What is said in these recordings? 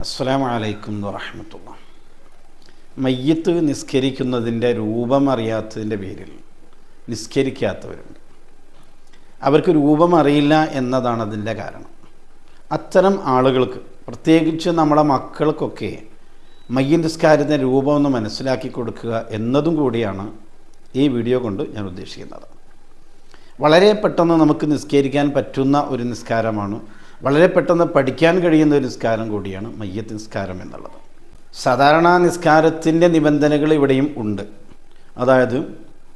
അസ്സലാമു അലൈക്കും വറഹമത്തുള്ള. മയ്യത്ത് നിസ്കരിക്കുന്നതിന്റെ രൂപമറിയാത്തതിന്റെ പേരിൽ നിസ്കരിക്കാത്തവരുണ്ട്. അവർക്ക് രൂപമറിയില്ല എന്നതാണ് അതിന്റെ കാരണം. അത്തരം ആളുകൾക്ക് പ്രത്യേകിച്ച് നമ്മുടെ മക്കൾക്കൊക്കെ മയ്യ നിസ്കാരത്തിന്റെ രൂപം ഒന്ന് മനസ്സിലാക്കി കൊടുക്കുക എന്നതും കൂടിയാണ് ഈ വീഡിയോ കൊണ്ട് ഞാൻ ഉദ്ദേശിക്കുന്നത്. വളരെ പെട്ടെന്ന് നമുക്ക് നിസ്കരിക്കാൻ പറ്റുന്ന ഒരു നിസ്കാരമാണ് വളരെ പെട്ടെന്ന് പഠിക്കാൻ കഴിയുന്ന ഒരു നിസ്കാരം കൂടിയാണ് മയ്യത്ത് നിസ്കാരം എന്നുള്ളത്. സാധാരണ നിസ്കാരത്തിന്റെ നിബന്ധനകൾ ഇവിടെയും ഉണ്ട്. അതായത്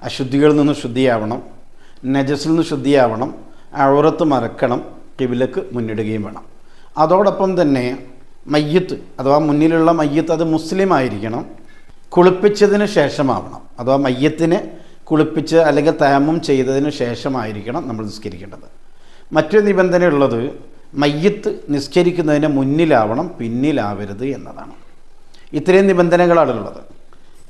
അശുദ്ധികളിൽ നിന്ന് ശുദ്ധിയാവണം നജസിൽ നിന്ന് ശുദ്ധിയാവണം അഴുറത്ത് മറക്കണം കിവിലക്ക് മുന്നിടുകയും വേണം. അതോടൊപ്പം തന്നെ മയ്യത്ത് അഥവാ മുന്നിലുള്ള മയ്യത്ത് അത് മുസ്ലിം ആയിരിക്കണം കുളിപ്പിച്ചതിന് ശേഷമാവണം. അഥവാ മയ്യത്തിനെ കുളിപ്പിച്ച് അല്ലെങ്കിൽ തയമം ചെയ്തതിന് ശേഷമായിരിക്കണം നമ്മൾ നിസ്കരിക്കേണ്ടത്. മറ്റൊരു നിബന്ധനയുള്ളത് മയ്യത്ത് നിസ്കരിക്കുന്നതിന് മുന്നിലാവണം പിന്നിലാവരുത് എന്നതാണ്. ഇത്രയും നിബന്ധനകളാണുള്ളത്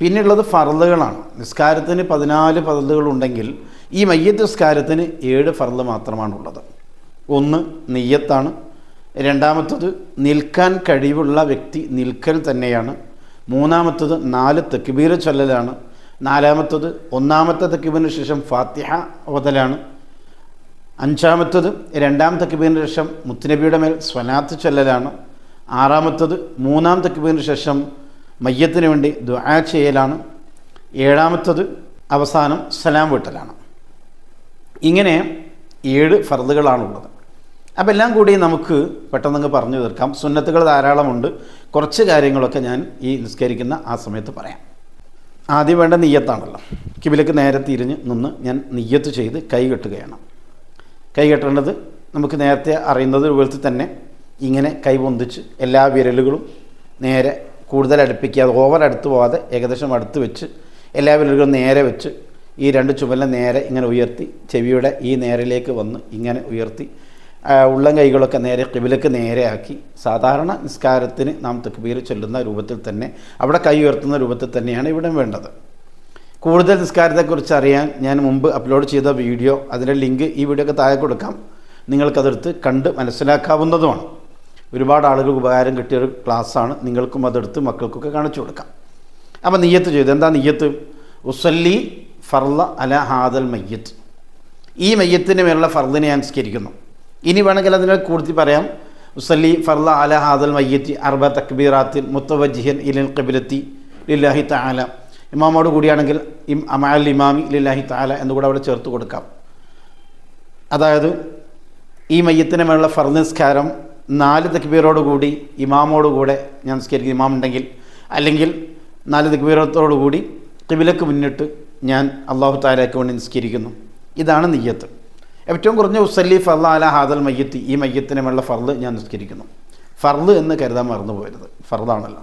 പിന്നുള്ളത് ഫർദുകളാണ്. നിസ്കാരത്തിന് പതിനാല് ഫർദുകളുണ്ടെങ്കിൽ ഈ മയ്യത്ത് നിസ്കാരത്തിന് ഏഴ് ഫർദ് മാത്രമാണുള്ളത് ഒന്ന് നെയ്യത്താണ്. രണ്ടാമത്തത് നിൽക്കാൻ കഴിവുള്ള വ്യക്തി നിൽക്കൽ തന്നെയാണ്. മൂന്നാമത്തത് നാല് തെക്കുബീർ ചൊല്ലലാണ്. നാലാമത്തത് ഒന്നാമത്തെ തെക്കുബീറിന് ശേഷം ഫാത്തിഹ ഓതലാണ്. അഞ്ചാമത്തത് രണ്ടാം തക്കിബീറിന് ശേഷം മുത്തുനബിയുടെ മേൽ സ്വനാത്ത് ചൊല്ലലാണ്. ആറാമത്തത് മൂന്നാം തക്കിബീറിന് ശേഷം മയ്യത്തിന് വേണ്ടി ദുആ ചെയ്യലാണ്. ഏഴാമത്തത് അവസാനം സലാം വീട്ടലാണ്. ഇങ്ങനെ ഏഴ് ഫർദുകളാണുള്ളത്. അപ്പോൾ എല്ലാം കൂടി നമുക്ക് പെട്ടെന്നങ്ങ് പറഞ്ഞു തീർക്കാം. സുന്നത്തുകൾ ധാരാളമുണ്ട്. കുറച്ച് കാര്യങ്ങളൊക്കെ ഞാൻ ഈ നിസ്കരിക്കുന്ന ആ സമയത്ത് പറയാം. ആദ്യം വേണ്ട നെയ്യത്താണല്ലോ. കിബിലേക്ക് നേരെ തിരിഞ്ഞ് നിന്ന് ഞാൻ നെയ്യത്ത് ചെയ്ത് കൈ കെട്ടുകയാണ്. കൈ കെട്ടേണ്ടത് നമുക്ക് നേരത്തെ അറിയുന്നത് രൂപത്തിൽ തന്നെ ഇങ്ങനെ കൈ പൊന്തിച്ച് എല്ലാ വിരലുകളും നേരെ കൂടുതൽ അടുപ്പിക്കാതെ ഓവർ അടുത്ത് പോകാതെ ഏകദേശം അടുത്ത് വെച്ച് എല്ലാ വിരലുകളും നേരെ വെച്ച് ഈ രണ്ട് ചുമലിനെ നേരെ ഇങ്ങനെ ഉയർത്തി ചെവിയുടെ ഈ നേരയിലേക്ക് വന്ന് ഇങ്ങനെ ഉയർത്തി ഉള്ളം കൈകളൊക്കെ നേരെ കിബിലക്ക് നേരെയാക്കി. സാധാരണ നിസ്കാരത്തിന് നാം തെക്കുബീർ ചൊല്ലുന്ന രൂപത്തിൽ തന്നെ അവിടെ കൈ ഉയർത്തുന്ന രൂപത്തിൽ തന്നെയാണ് ഇവിടെ വേണ്ടത്. കൂടുതൽ നിസ്കാരത്തെക്കുറിച്ച് അറിയാൻ ഞാൻ മുമ്പ് അപ്ലോഡ് ചെയ്ത വീഡിയോ അതിന്റെ ലിങ്ക് ഈ വീഡിയോക്ക് താഴെ കൊടുക്കാം. നിങ്ങൾക്കതെടുത്ത് കണ്ട് മനസ്സിലാക്കാവുന്നതുമാണ്. ഒരുപാട് ആളുകൾക്ക് ഉപകാരം കിട്ടിയൊരു ക്ലാസ്സാണ് നിങ്ങൾക്കും അതെടുത്ത് മക്കൾക്കൊക്കെ കാണിച്ചു കൊടുക്കാം. അപ്പോൾ നെയ്യത്ത് ചെയ്തു. എന്താ നെയ്യത്ത്? ഉസല്ലി ഫർല അല ഹാദൽ മയ്യത്ത്. ഈ മയ്യത്തിന് മേലുള്ള ഫർദിനെ ഞാൻ സ്കരിക്കുന്നു ഇനി വേണമെങ്കിൽ അതിനെ കൂടുതൽ പറയാം. ഉസല്ലി ഫർല അല ഹാദൽ മയ്യത്തി അർബ തക്ബീറാത്തിൻ മുത്തവജിഹൻ ഇലിൻ കബിലത്തി ലില്ലാഹി തആല. ഇമാമോട് കൂടിയാണെങ്കിൽ ഇം അമാൽ ഇമാമി ലില്ലാഹി താല എന്നുകൂടെ അവിടെ ചേർത്ത് കൊടുക്കാം. അതായത് ഈ മയ്യത്തിന് മേലുള്ള ഫർനിസ്കാരം നാല് തക്ബീറോടുകൂടി ഇമാമോടുകൂടെ ഇമാമോട് കൂടെ ഞാൻ നിസ്കരിക്കും ഇമാമുണ്ടെങ്കിൽ അല്ലെങ്കിൽ നാല് തക്ബീറത്തോടു കൂടി കിബിലക്ക് മുന്നിട്ട് ഞാൻ അള്ളാഹു താലയ്ക്ക് വേണ്ടി നിസ്കരിക്കുന്നു. ഇതാണ് നെയ്യത്ത്. ഏറ്റവും കുറഞ്ഞ ഉസല്ലി ഫർല അല ഹാദൽ മയ്യത്ത് ഈ മയ്യത്തിന് മേലുള്ള ഫർദ് ഞാൻ നിസ്കരിക്കുന്നു. ഫർദ് എന്ന് കരുതാൻ മറന്നു പോയത് ഫർദാണല്ലോ.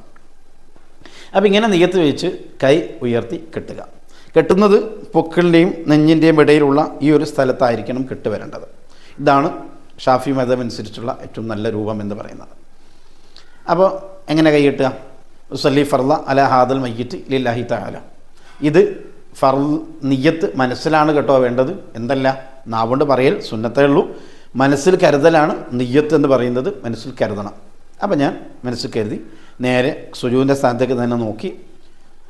അപ്പോൾ ഇങ്ങനെ നെയ്യത്ത് വെച്ച് കൈ ഉയർത്തി കെട്ടുക. കെട്ടുന്നത് പൊക്കിളിന്റെയും നെഞ്ഞിന്റെയും ഇടയിലുള്ള ഈ ഒരു സ്ഥലത്തായിരിക്കണം കെട്ടുവരേണ്ടത് ഇതാണ് ഷാഫി മതം അനുസരിച്ചുള്ള ഏറ്റവും നല്ല രൂപം എന്ന് പറയുന്നത്. അപ്പോൾ എങ്ങനെ കൈ സല്ലി ഫർല അല ഹാദൽ മയ്യത്ത് ലില്ലാഹി താല ഇത് ഫർ നിയ്യത്ത് മനസ്സിലാണ് കേട്ടോ വേണ്ടത്. എന്തല്ല? നാവുകൊണ്ട് പറയൽ സുന്നത്തേ ഉള്ളൂ. മനസ്സിൽ കരുതലാണ് നിയ്യത്ത് എന്ന് പറയുന്നത് മനസ്സിൽ കരുതണം. അപ്പം ഞാൻ മനസ്സിൽ കരുതി നേരെ സുജുവിന്റെ സ്ഥാനത്തേക്ക് തന്നെ നോക്കി.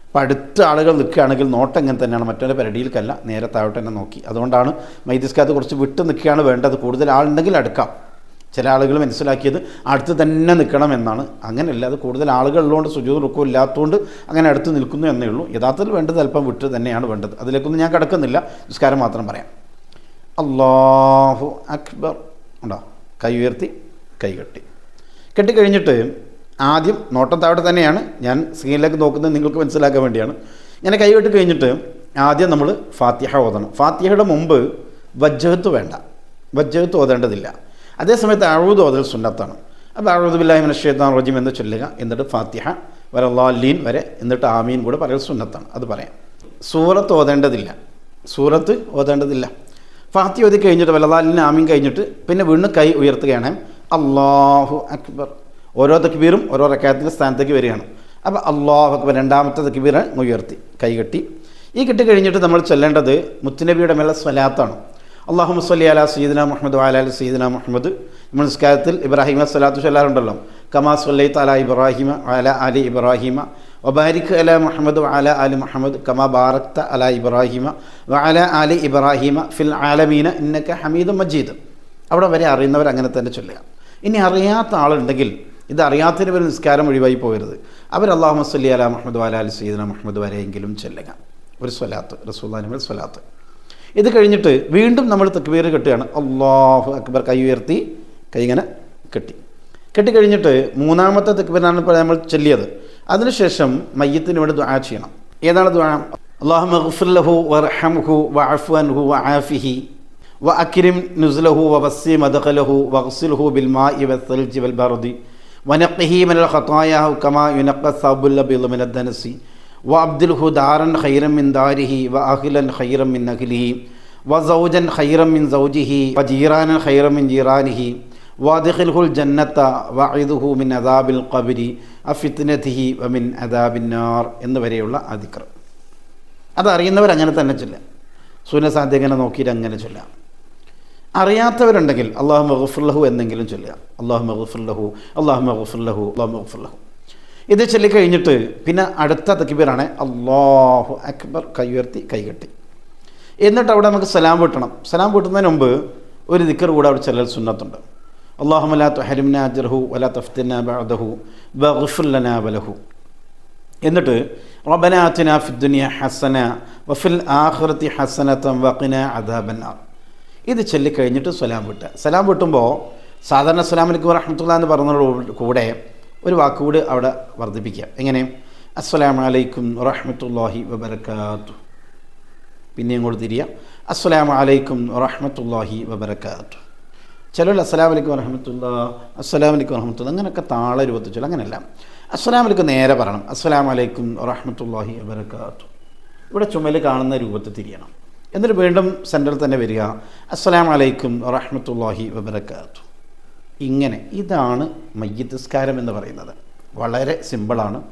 അപ്പം അടുത്ത ആളുകൾ നിൽക്കുകയാണെങ്കിൽ നോട്ടം എങ്ങനെ തന്നെയാണ്. മറ്റൊരു പരടിയിൽക്കല്ല നേരെ താഴോട്ട് തന്നെ നോക്കി. അതുകൊണ്ടാണ് മൈദിസ്കാത്ത് കുറച്ച് വിട്ട് നിൽക്കുകയാണ് വേണ്ടത്. കൂടുതൽ ആളുണ്ടെങ്കിൽ അടുക്കാം. ചില ആളുകൾ മനസ്സിലാക്കിയത് അടുത്ത് തന്നെ നിൽക്കണം എന്നാണ്. അങ്ങനെയല്ല അത് കൂടുതൽ ആളുകൾ ഉള്ളതുകൊണ്ട് സുജൂത് റുക്കും ഇല്ലാത്തതുകൊണ്ട് അങ്ങനെ അടുത്ത് നിൽക്കുന്നു എന്നേ ഉള്ളൂ. യഥാർത്ഥത്തിൽ വേണ്ടത് അല്പം വിട്ട് തന്നെയാണ് വേണ്ടത്. അതിലേക്കൊന്നും ഞാൻ കിടക്കുന്നില്ല. നിസ്കാരം മാത്രം പറയാം. അള്ളാഹു അക്ബർ. ഉണ്ടോ? കൈ ഉയർത്തി കൈ കെട്ടി. കെട്ടിക്കഴിഞ്ഞിട്ട് ആദ്യം നോട്ടം താഴെ തന്നെയാണ്. ഞാൻ സ്ക്രീനിലേക്ക് നോക്കുന്നത് നിങ്ങൾക്ക് മനസ്സിലാക്കാൻ വേണ്ടിയാണ്. ഇങ്ങനെ കൈവിട്ട് കഴിഞ്ഞിട്ട് ആദ്യം നമ്മൾ ഫാത്തിഹ ഓതണം. ഫാത്തിഹയുടെ മുമ്പ് വജ്ജഹത്ത് വേണ്ട. വജ്ജഹത്ത് ഓതേണ്ടതില്ല. അതേസമയത്ത് അഴുത് ഓതൽ സുന്നത്താണ്. അപ്പോൾ ബില്ലാഹി മനഷേത്താൻ റജീം എന്ന് ചൊല്ലുക. എന്നിട്ട് ഫാത്തിഹ വരല്ലാലീൻ വരെ എന്നിട്ട് ആമീൻ കൂടെ പറയൽ സുന്നത്താണ്. അത് പറയാം. സൂറത്ത് ഓതേണ്ടതില്ല. സൂറത്ത് ഓതേണ്ടതില്ല. ഫാത്തി ഓതി കഴിഞ്ഞിട്ട് വലതാലിന് ആമീൻ കഴിഞ്ഞിട്ട് പിന്നെ വീണ്ടും കൈ ഉയർത്തുകയാണ്. അള്ളാഹു അക്ബർ. ഓരോ തക്ബീറും ഓരോ റക്കാത്തിന്റെ സ്ഥാനത്തേക്ക് വരികയാണ്. അപ്പോൾ അള്ളാഹു അക്ബർ രണ്ടാമത്തെ തക്ബീർ ഉയർത്തി കൈ കെട്ടി ഈ കെട്ടി കഴിഞ്ഞിട്ട് നമ്മൾ ചൊല്ലേണ്ടത് മുത്തുനബിയുടെ മേലെ സ്വലാത്താണ്. അള്ളാഹു മുസ്ലി അല സീദന മുഹമ്മദ് വാലാൽ സീദന മുഹമ്മദ്. നമ്മൾ നിസ്കാരത്തിൽ ഇബ്രാഹിമ സ്വലാത്തു ചൊല്ലാറുണ്ടല്ലോ കമാ സുല്ലൈത്ത് അല ഇബ്രാഹിമ അല അലി ഇബ്രാഹിമ. വബാരിക് അല മുഹമ്മദ് അല അലി മുഹമ്മദ്. കമാ ബാറക്ത അല ഇബ്രാഹിമ വ അല അലി ഇബ്രാഹിമ ഫിൽ ആലമീന ഇന്നക്ക ഹമീദ് മജീദ്. അവിടെ വരെ അറിയുന്നവർ അങ്ങനെ തന്നെ ചൊല്ലുക. ഇനി അറിയാത്ത ആളുണ്ടെങ്കിൽ ഇതറിയാത്തതിന് പേര് നിസ്കാരം ഒഴിവായി പോകരുത്. അവർ അള്ളാഹു മസ്ലി അല മുഹമ്മദ് വാല അലി സയ്യിദന മുഹമ്മദ് വരെയെങ്കിലും ചെല്ലുക. ഒരു സ്വലാത്ത് റസൂല്ലാനിമൽ സ്വലാത്ത്. ഇത് കഴിഞ്ഞിട്ട് വീണ്ടും നമ്മൾ തക്ബീർ കെട്ടുകയാണ്. അള്ളാഹു അക്ബർ കൈ ഉയർത്തി കൈ ഇങ്ങനെ കെട്ടി. കെട്ടിക്കഴിഞ്ഞിട്ട് മൂന്നാമത്തെ തക്ബീറാണ് ഇപ്പോൾ നമ്മൾ ചെല്ലിയത്. അതിനുശേഷം മയ്യത്തിന് വേണ്ടി ദ്വാ ചെയ്യണം. ഏതാണ് ദ്വാ അള്ളാഹു മഹ്ഫുല്ലഹു വർഹംഹു വഅഫു അൻഹു വആഫിഹി വഅക്രിം നുസ്ലഹു വസ്സി മദഖലഹു വഗ്സിൽഹു ബിൽ മാഇ വൽ വൽ ബർദി വനഖഹീമനൽ ഖതായാഹു കമാ യുനഖ സബുല്ലബിൽ മിനദ്ദനസി വ അബ്ദുൽ ഹുദാരൻ ഖൈറം മിൻ ദാരിഹി വ അഖിലൻ ഖൈറം മിൻ അഖിലിഹി വ സൗജൻ ഖൈറം മിൻ സൗജിഹി വ ജീറാനൻ ഖൈറം മിൻ ജീറാനിഹി വാദിഖിൽഹുൽ ജന്നത്ത വഇദുഹു മിൻ അദാബിൽ ഖബരി അഫിത്നതിഹി വ മിൻ അദാബിന്നാർ എന്നുവരെയുള്ള അത് അറിയുന്നവർ അങ്ങനെ തന്നെ ചൊല്ലാം സൂനസാധ്യങ്ങനെ നോക്കിയിട്ട് അങ്ങനെ ചൊല്ലാം അറിയാത്തവരുണ്ടെങ്കിൽ അള്ളാഹു മഹഫുല്ലഹു എന്നെങ്കിലും ചൊല്ലുക. അള്ളാഹു മഹഫുല്ലഹു അള്ളാഹു മഹഫുല്ലഹു അള്ളാഹു മഹഫുല്ലഹു ഇത് ചൊല്ലിക്കഴിഞ്ഞിട്ട് പിന്നെ അടുത്ത തക്കിബീറാണ് അള്ളാഹു അക്ബർ കൈ ഉയർത്തി കൈകെട്ടി. എന്നിട്ട് അവിടെ നമുക്ക് സലാം വീട്ടണം. സലാം വീട്ടുന്നതിന് മുമ്പ് ഒരു ദിക്കർ കൂടെ അവിടെ ചെല്ലൽ സുന്നത്തുണ്ട്. അള്ളാഹു ലാ തുഹരിംന അജ്റഹു വലാ തഫ്തിന ബഅദഹു വഗ്ഫിർ ലനാ വലഹു. എന്നിട്ട് റബ്ബന അച്ഛന ഫിദ്ദുനിയ ഹസന വഫിൽ ആഖിറതി ഹസനതൻ വഖിന അദാബന്നാർ. ഇത് ചൊല്ലിക്കഴിഞ്ഞിട്ട് സലാം വിട്ടുക സലാം വിട്ടുമ്പോൾ സാധാരണ സലാം അലൈക്കും വറഹമത്തുള്ള എന്ന് പറഞ്ഞതോട് കൂടെ ഒരു വാക്കുകൂടി അവിടെ വർദ്ധിപ്പിക്കുക. എങ്ങനെ? അസ്സലാമു അലൈക്കും വറഹമത്തുല്ലാഹി വബർക്കാത്തു പിന്നെയും കൂടെ തിരിയ. അസ്സലാമു അലൈക്കും വറഹമത്തുല്ലാഹി വബർക്കാത്തു ചിലർ അസ്സലാം അലൈക്കും വറഹമത്തുള്ള അസ്സലാം അലൈക്കും വറഹമത്തുള്ള അങ്ങനെയൊക്കെ താള രൂപത്തിൽ ചില അങ്ങനെയല്ല. അസ്സലാം വലൈക്കും നേരെ പറയണം. അസ്സലാം വലൈക്കും വറഹമത്തുല്ലാഹി വബർക്കാത്തു ഇവിടെ ചുമൽ കാണുന്ന രൂപത്തിൽ തിരിയണം. എന്നിട്ട് വീണ്ടും സെന്ററിൽ തന്നെ വരിക. അസ്സലാം വലൈക്കും വറഹമത്തല്ലാഹി വബർക്കാത്തു ഇങ്ങനെ ഇതാണ് മയ്യത്തിസ്കാരം എന്ന് പറയുന്നത്. വളരെ സിമ്പിളാണ്.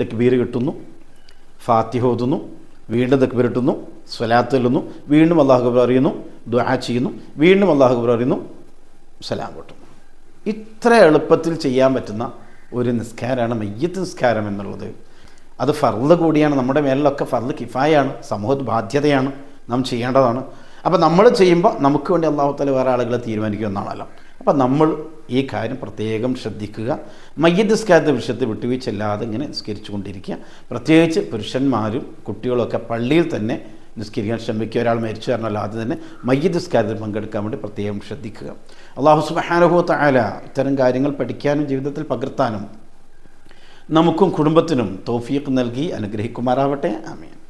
തെക്ബീർ കിട്ടുന്നു ഫാത്തിഹ ഓതുന്നു വീണ്ടും തെക്ബീർ കിട്ടുന്നു സ്വലാത്ത് ചെല്ലുന്നു വീണ്ടും അള്ളാഹു ഖബർ അറിയുന്നു ദുആ ചെയ്യുന്നു വീണ്ടും അള്ളാഹു ഖബർ അറിയുന്നു സലാം കിട്ടുന്നു. ഇത്ര എളുപ്പത്തിൽ ചെയ്യാൻ പറ്റുന്ന ഒരു നിസ്കാരമാണ് മയ്യത്ത് നിസ്കാരം എന്നുള്ളത്. അത് ഫർദ് കൂടിയാണ്. നമ്മുടെ മേലിലൊക്കെ ഫർദ് കിഫായാണ് സമൂഹ ബാധ്യതയാണ്. നാം ചെയ്യേണ്ടതാണ്. അപ്പോൾ നമ്മൾ ചെയ്യുമ്പോൾ നമുക്ക് വേണ്ടി അള്ളാഹുത്തല തല വേറെ ആളുകളെ തീരുമാനിക്കുക എന്നാണല്ലോ. അപ്പോൾ നമ്മൾ ഈ കാര്യം പ്രത്യേകം ശ്രദ്ധിക്കുക. മയ്യത്ത് നിസ്കാരത്തെ വിഷയത്തിൽ വിട്ടുവീഴ്ചയില്ലാതെ ഇങ്ങനെ നിസ്കരിച്ചു കൊണ്ടിരിക്കുക പ്രത്യേകിച്ച് പുരുഷന്മാരും കുട്ടികളൊക്കെ പള്ളിയിൽ തന്നെ നിസ്കരിക്കാൻ ശ്രമിക്കുക. ഒരാൾ മരിച്ചു പറഞ്ഞാൽ ആദ്യം തന്നെ മയ്യത്ത് നിസ്കാരത്തിൽ പങ്കെടുക്കാൻ വേണ്ടി പ്രത്യേകം ശ്രദ്ധിക്കുക. അള്ളാഹു സുബഹാനുഹു താല ഇത്തരം കാര്യങ്ങൾ പഠിക്കാനും ജീവിതത്തിൽ പകർത്താനും നമുക്കും കുടുംബത്തിനും തോഫീക്ക് നൽകി അനുഗ്രഹിക്കുമാറാവട്ടെ. ആമീൻ.